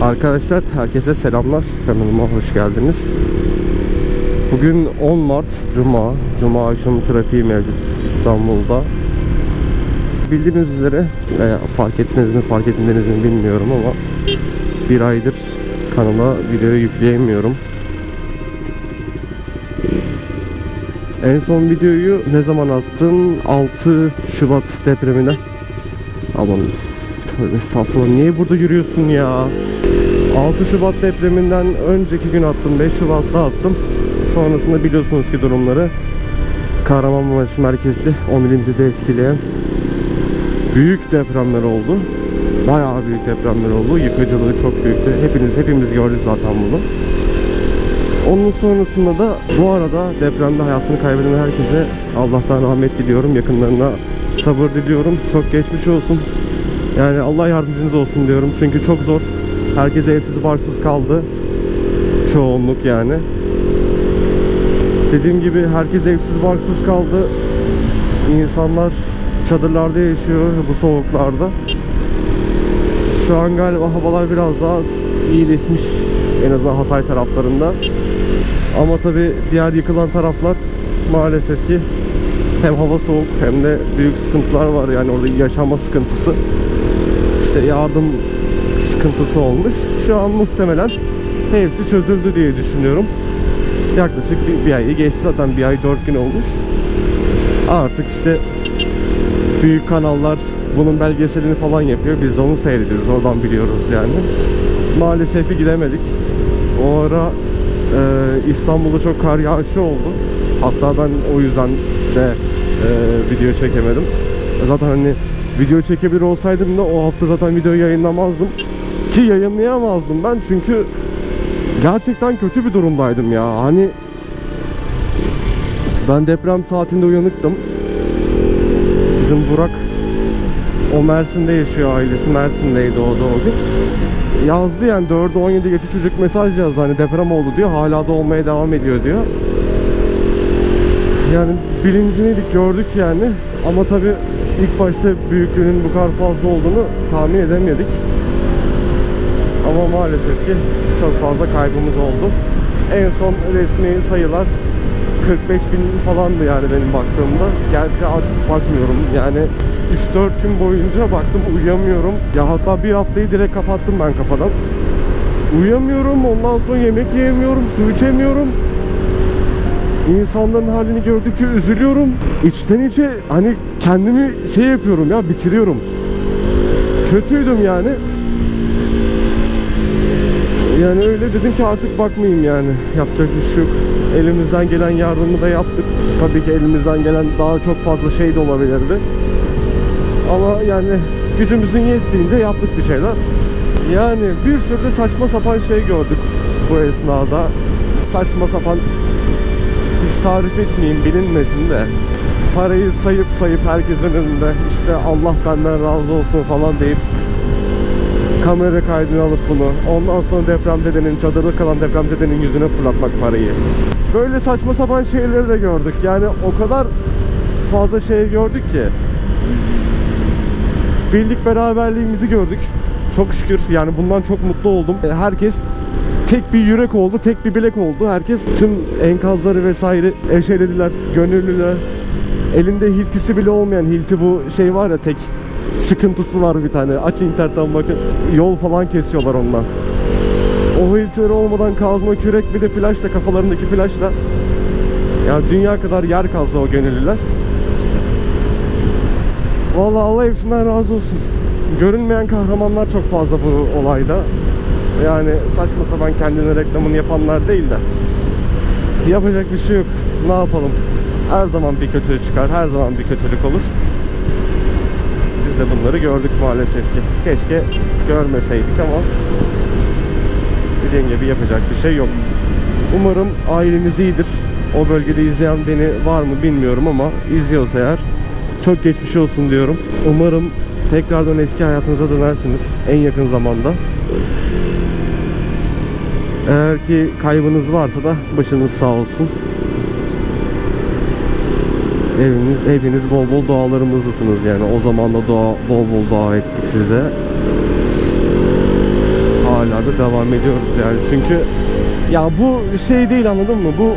Arkadaşlar herkese selamlar. Kanalıma hoş geldiniz. Bugün 10 Mart Cuma. Cuma akşamı trafiği mevcut İstanbul'da. Bildiğiniz üzere veya fark ettiniz mi fark etmediniz mi bilmiyorum ama bir aydır kanala video yükleyemiyorum. En son videoyu ne zaman attım? 6 Şubat depremine. Aman tövbe estağfurullah niye burada yürüyorsun ya? 6 Şubat depreminden önceki gün attım. 5 Şubat'ta attım. Sonrasında biliyorsunuz ki durumları Kahramanmaraş merkezli 10 ilimizi de etkileyen büyük depremler oldu. Bayağı büyük depremler oldu. Yıkıcılığı çok büyüktü. Hepiniz hepimiz gördük zaten bunu. Onun sonrasında da bu arada depremde hayatını kaybeden herkese Allah'tan rahmet diliyorum. Yakınlarına sabır diliyorum. Çok geçmiş olsun. Yani Allah yardımcınız olsun diyorum. Çünkü çok zor. Herkes evsiz barksız kaldı. Çoğunluk yani. Dediğim gibi herkes evsiz barksız kaldı. İnsanlar çadırlarda yaşıyor bu soğuklarda. Şu an galiba havalar biraz daha iyileşmiş en azından Hatay taraflarında. Ama tabi diğer yıkılan taraflar maalesef ki hem hava soğuk hem de büyük sıkıntılar var yani orada yaşama sıkıntısı. İşte yardım sıkıntısı olmuş. Şu an muhtemelen hepsi çözüldü diye düşünüyorum. Yaklaşık bir, bir ayı geçti zaten bir ay dört gün olmuş. Artık işte büyük kanallar bunun belgeselini falan yapıyor. Biz de onu seyrediyoruz. Oradan biliyoruz yani. Maalesef ki gidemedik. O ara e, İstanbul'da çok kar yağışı oldu. Hatta ben o yüzden de e, video çekemedim. Zaten hani video çekebilir olsaydım da o hafta zaten video yayınlamazdım. Ki yayınlayamazdım ben çünkü gerçekten kötü bir durumdaydım ya. Hani ben deprem saatinde uyanıktım. Bizim Burak o Mersin'de yaşıyor ailesi. Mersin'deydi o da o gün. Yazdı yani 4'ü 17 geçe çocuk mesaj yazdı hani deprem oldu diyor. Hala da olmaya devam ediyor diyor. Yani bilincindeydik gördük yani. Ama tabii ilk başta büyüklüğünün bu kadar fazla olduğunu tahmin edemedik. Ama maalesef ki çok fazla kaybımız oldu. En son resmi sayılar 45 bin falandı yani benim baktığımda. Gerçi artık bakmıyorum yani 3-4 gün boyunca baktım uyuyamıyorum. Ya hatta bir haftayı direkt kapattım ben kafadan. Uyuyamıyorum ondan sonra yemek yiyemiyorum, su içemiyorum. İnsanların halini gördükçe üzülüyorum. İçten içe hani kendimi şey yapıyorum ya bitiriyorum. Kötüydüm yani. Yani öyle dedim ki artık bakmayayım yani. Yapacak bir şey yok. Elimizden gelen yardımı da yaptık. Tabii ki elimizden gelen daha çok fazla şey de olabilirdi. Ama yani gücümüzün yettiğince yaptık bir şeyler. Yani bir sürü de saçma sapan şey gördük bu esnada. Saçma sapan hiç tarif etmeyeyim bilinmesin de parayı sayıp sayıp herkesin önünde işte Allah benden razı olsun falan deyip kamera kaydını alıp bunu ondan sonra depremzedenin çadırda kalan depremzedenin yüzüne fırlatmak parayı. Böyle saçma sapan şeyleri de gördük. Yani o kadar fazla şey gördük ki birlik beraberliğimizi gördük. Çok şükür yani bundan çok mutlu oldum. Herkes tek bir yürek oldu, tek bir bilek oldu. Herkes tüm enkazları vesaire eşelediler, gönüllüler. Elinde hiltisi bile olmayan hilti bu şey var ya tek sıkıntısı var bir tane. Aç internetten bakın. Yol falan kesiyorlar ondan. O hiltileri olmadan kazma kürek bir de flaşla kafalarındaki flaşla ya dünya kadar yer kazdı o gönüllüler. Vallahi Allah hepsinden razı olsun. Görünmeyen kahramanlar çok fazla bu olayda. Yani saçma sapan kendine reklamını yapanlar değil de. Yapacak bir şey yok. Ne yapalım? Her zaman bir kötülük çıkar. Her zaman bir kötülük olur. De bunları gördük maalesef ki. Keşke görmeseydik ama dediğim gibi yapacak bir şey yok. Umarım aileniz iyidir. O bölgede izleyen beni var mı bilmiyorum ama izliyorsa eğer çok geçmiş olsun diyorum. Umarım tekrardan eski hayatınıza dönersiniz en yakın zamanda. Eğer ki kaybınız varsa da başınız sağ olsun. Eviniz, hepiniz bol bol dualarımızdasınız yani. O zaman da dua, bol bol dua ettik size. hala da devam ediyoruz yani. Çünkü ya bu şey değil anladın mı? Bu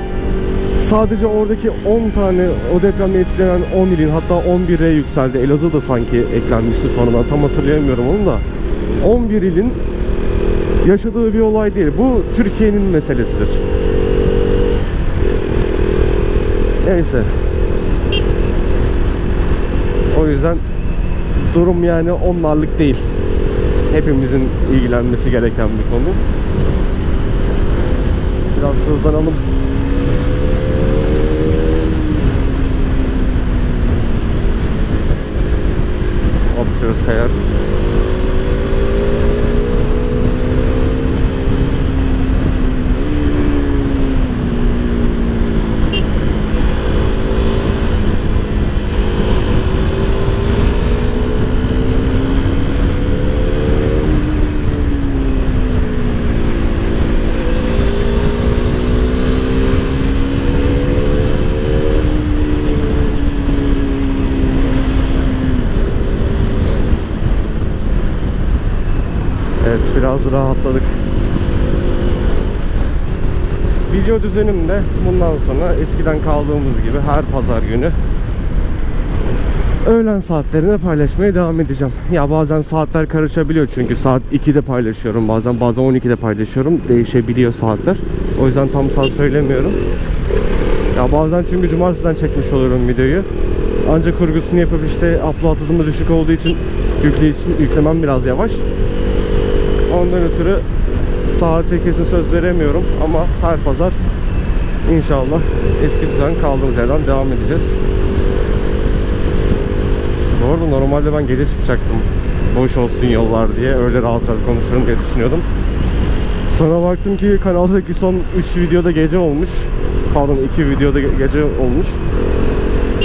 sadece oradaki 10 tane o depremle etkilenen 10 ilin hatta 11'e yükseldi. Elazığ da sanki eklenmişti sonradan tam hatırlayamıyorum onu da. 11 ilin yaşadığı bir olay değil. Bu Türkiye'nin meselesidir. Neyse. Yüzden durum yani onlarlık değil. Hepimizin ilgilenmesi gereken bir konu. Biraz hızlanalım. Hop şurası kayar. Evet biraz rahatladık. Video düzenimde bundan sonra eskiden kaldığımız gibi her pazar günü öğlen saatlerinde paylaşmaya devam edeceğim. Ya bazen saatler karışabiliyor çünkü saat 2'de paylaşıyorum bazen bazen 12'de paylaşıyorum. Değişebiliyor saatler. O yüzden tam saat söylemiyorum. Ya bazen çünkü cumartesiden çekmiş oluyorum videoyu. Ancak kurgusunu yapıp işte upload hızım da düşük olduğu için yüklemem biraz yavaş. Ondan ötürü saate kesin söz veremiyorum ama her pazar inşallah eski düzen kaldığımız yerden devam edeceğiz. Bu arada normalde ben gece çıkacaktım. Boş olsun yollar diye öyle rahat rahat konuşurum diye düşünüyordum. Sonra baktım ki kanaldaki son 3 videoda gece olmuş. Pardon 2 videoda ge- gece olmuş.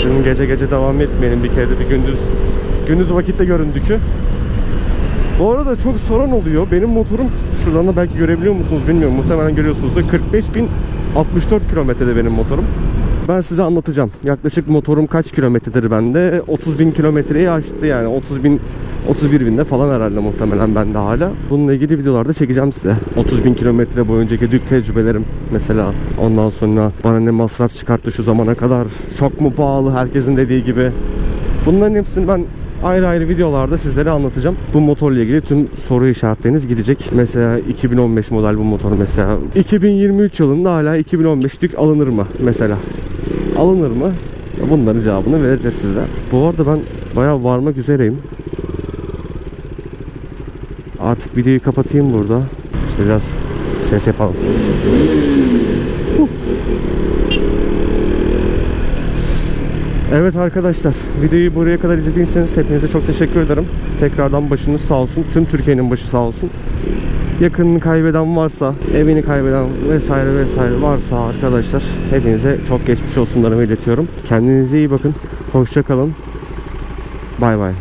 Şimdi gece gece devam etmeyelim bir kere de bir gündüz gündüz vakitte göründükü. Bu arada çok soran oluyor. Benim motorum şuradan da belki görebiliyor musunuz bilmiyorum. Muhtemelen görüyorsunuzdur. 45.064 kilometrede benim motorum. Ben size anlatacağım. Yaklaşık motorum kaç kilometredir bende? 30.000 kilometreyi aştı yani. 30.000 31 binde falan herhalde muhtemelen bende hala. Bununla ilgili videolarda çekeceğim size. 30 bin kilometre boyuncaki dük tecrübelerim mesela. Ondan sonra bana ne masraf çıkarttı şu zamana kadar. Çok mu pahalı herkesin dediği gibi. Bunların hepsini ben ayrı ayrı videolarda sizlere anlatacağım. Bu motorla ilgili tüm soru işaretleriniz gidecek. Mesela 2015 model bu motor mesela. 2023 yılında hala 2015 dük alınır mı mesela? Alınır mı? Bunların cevabını vereceğiz size. Bu arada ben bayağı varmak üzereyim. Artık videoyu kapatayım burada. İşte biraz ses yapalım. Evet arkadaşlar videoyu buraya kadar izlediyseniz hepinize çok teşekkür ederim. Tekrardan başınız sağ olsun. Tüm Türkiye'nin başı sağ olsun. Yakınını kaybeden varsa, evini kaybeden vesaire vesaire varsa arkadaşlar hepinize çok geçmiş olsunlarımı iletiyorum. Kendinize iyi bakın. Hoşça kalın. Bay bay.